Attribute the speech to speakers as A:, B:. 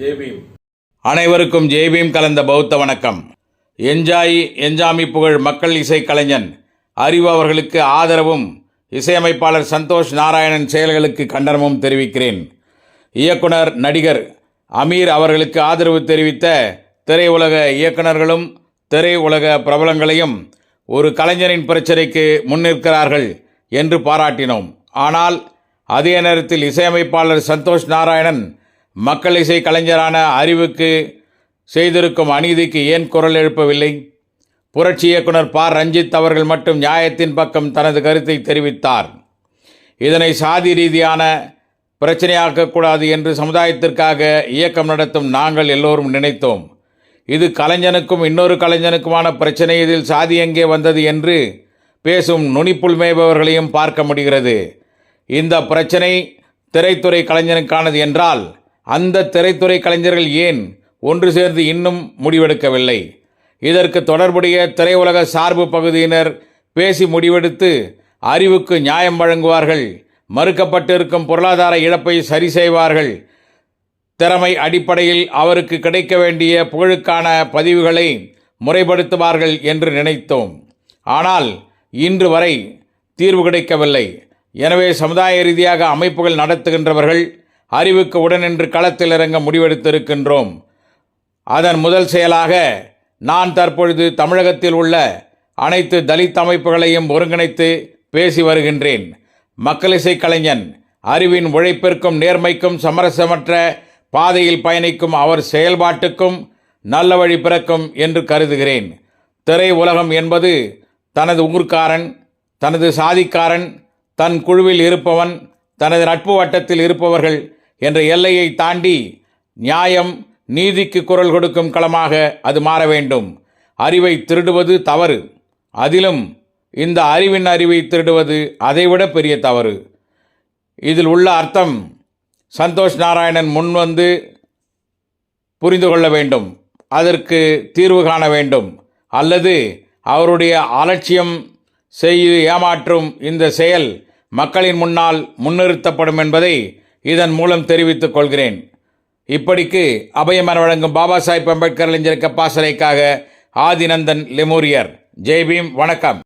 A: ஜெய்பீம் அனைவருக்கும் ஜெய்பீம் கலந்த பௌத்த வணக்கம். என்ஜாய் என்ஜாமி புகழ் மக்கள் இசை கலைஞன். அறிவு அவர்களுக்கு ஆதரவும் இசையமைப்பாளர் சந்தோஷ் நாராயணன் செயல்களுக்கு கண்டனமும் தெரிவிக்கிறேன். இயக்குனர் நடிகர் அமீர் அவர்களுக்கு ஆதரவு தெரிவித்த திரையுலக இயக்குனர்களும் திரையுலக பிரபலங்களையும் ஒரு கலைஞரின் பிரச்சனைக்கு முன்னிற்கிறார்கள் என்று பாராட்டினோம். ஆனால் அதே நேரத்தில் இசையமைப்பாளர் சந்தோஷ் நாராயணன் மக்கள் இசை கலைஞரான அறிவுக்கு செய்திருக்கும் அநீதிக்கு ஏன் குரல் எழுப்பவில்லை? புரட்சி இயக்குனர் ப. ரஞ்சித் அவர்கள் மட்டும் நியாயத்தின் பக்கம் தனது கருத்தை தெரிவித்தார். இதனை சாதி ரீதியான பிரச்சனையாக்கக்கூடாது என்று சமுதாயத்திற்காக இயக்கம் நடத்தும் நாங்கள் எல்லோரும் நினைத்தோம். இது கலைஞனுக்கும் இன்னொரு கலைஞனுக்குமான பிரச்சனை. இதில் சாதி எங்கே வந்தது என்று பேசும் நுனிப்புல் மேய்பவர்களையும் பார்க்க முடிகிறது. இந்த பிரச்சனை திரைத்துறை கலைஞனுக்கானது என்றால் அந்த திரைத்துறை கலைஞர்கள் ஏன் ஒன்று சேர்ந்து இன்னும் முடிவெடுக்கவில்லை? இதற்கு தொடர்புடைய திரையுலக சார்பு பகுதியினர் பேசி முடிவெடுத்து அறிவுக்கு நியாயம் வழங்குவார்கள். மறுக்கப்பட்டிருக்கும் பொருளாதார இழப்பை சரி செய்வார்கள். திறமை அடிப்படையில் அவருக்கு கிடைக்க வேண்டிய புகழுக்கான பதிவுகளை முறைப்படுத்துவார்கள் என்று நினைத்தோம். ஆனால் இன்று வரை தீர்வு கிடைக்கவில்லை. எனவே சமுதாய ரீதியாக அமைப்புகள் நடத்துகின்றவர்கள் அறிவுக்கு உடனின்று களத்தில் இறங்க முடிவெடுத்திருக்கின்றோம். அதன் முதல் செயலாக நான் தற்பொழுது தமிழகத்தில் உள்ள அனைத்து தலித் அமைப்புகளையும் ஒருங்கிணைத்து பேசி வருகின்றேன். மக்களிசை கலைஞன் அறிவின் உழைப்பிற்கும் நேர்மைக்கும் சமரசமற்ற பாதையில் பயணிக்கும் அவர் செயல்பாட்டுக்கும் நல்ல வழி பிறக்கும் என்று கருதுகிறேன். திரை உலகம் என்பது தனது ஊர்க்காரன் தனது சாதிக்காரன் தன் குழுவில் இருப்பவன் தனது நட்பு வட்டத்தில் இருப்பவர்கள் என்ற எல்லையை தாண்டி நியாயம் நீதிக்கு குரல் கொடுக்கும் களமாக அது மாற வேண்டும். அறிவை திருடுவது தவறு. அதிலும் இந்த அறிவின் அறிவை திருடுவது அதைவிட பெரிய தவறு. இதில் உள்ள அர்த்தம் சந்தோஷ் நாராயணன் முன் வந்து புரிந்து கொள்ள வேண்டும். அதற்கு தீர்வு காண வேண்டும். அல்லது அவருடைய அலட்சியம் செய்து ஏமாற்றும் இந்த செயல் மக்களின் முன்னால் முன்னிறுத்தப்படும் என்பதை இதன் மூலம் தெரிவித்துக் கொள்கிறேன். இப்படிக்கு அபயமன வழங்கும் பாபா சாஹிப் அம்பேத்கர் இளைஞர் கப்பாசனைக்காக ஆதிநந்தன் லெமூரியர். ஜெய்பீம் வணக்கம்.